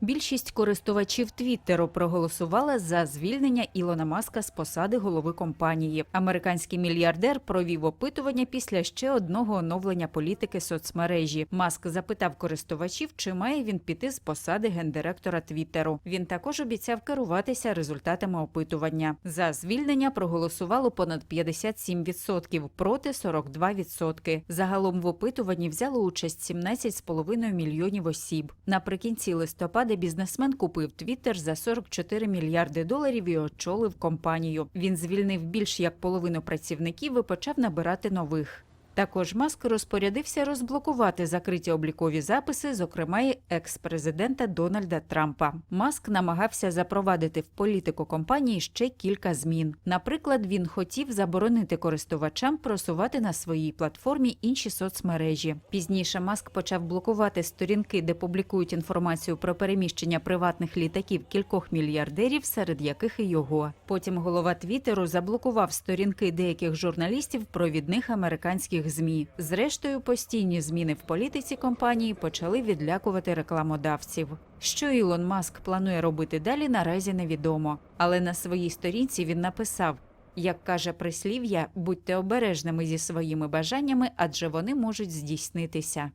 Більшість користувачів Твіттеру проголосувала за звільнення Ілона Маска з посади голови компанії. Американський мільярдер провів опитування після ще одного оновлення політики соцмережі. Маск запитав користувачів, чи має він піти з посади гендиректора Твіттеру. Він також обіцяв керуватися результатами опитування. За звільнення проголосувало понад 57%, проти 42%. Загалом в опитуванні взяло участь 17,5 мільйонів осіб. Наприкінці листопада бізнесмен купив Твіттер за 44 мільярди доларів і очолив компанію. Він звільнив більш як половину працівників і почав набирати нових. Також Маск розпорядився розблокувати закриті облікові записи, зокрема й екс-президента Дональда Трампа. Маск намагався запровадити в політику компанії ще кілька змін. Наприклад, він хотів заборонити користувачам просувати на своїй платформі інші соцмережі. Пізніше Маск почав блокувати сторінки, де публікують інформацію про переміщення приватних літаків кількох мільярдерів, серед яких і його. Потім голова Твіттеру заблокував сторінки деяких журналістів провідних американських ЗМІ. Зрештою, постійні зміни в політиці компанії почали відлякувати рекламодавців. Що Ілон Маск планує робити далі, наразі невідомо. Але на своїй сторінці він написав: як каже прислів'я, будьте обережними зі своїми бажаннями, адже вони можуть здійснитися.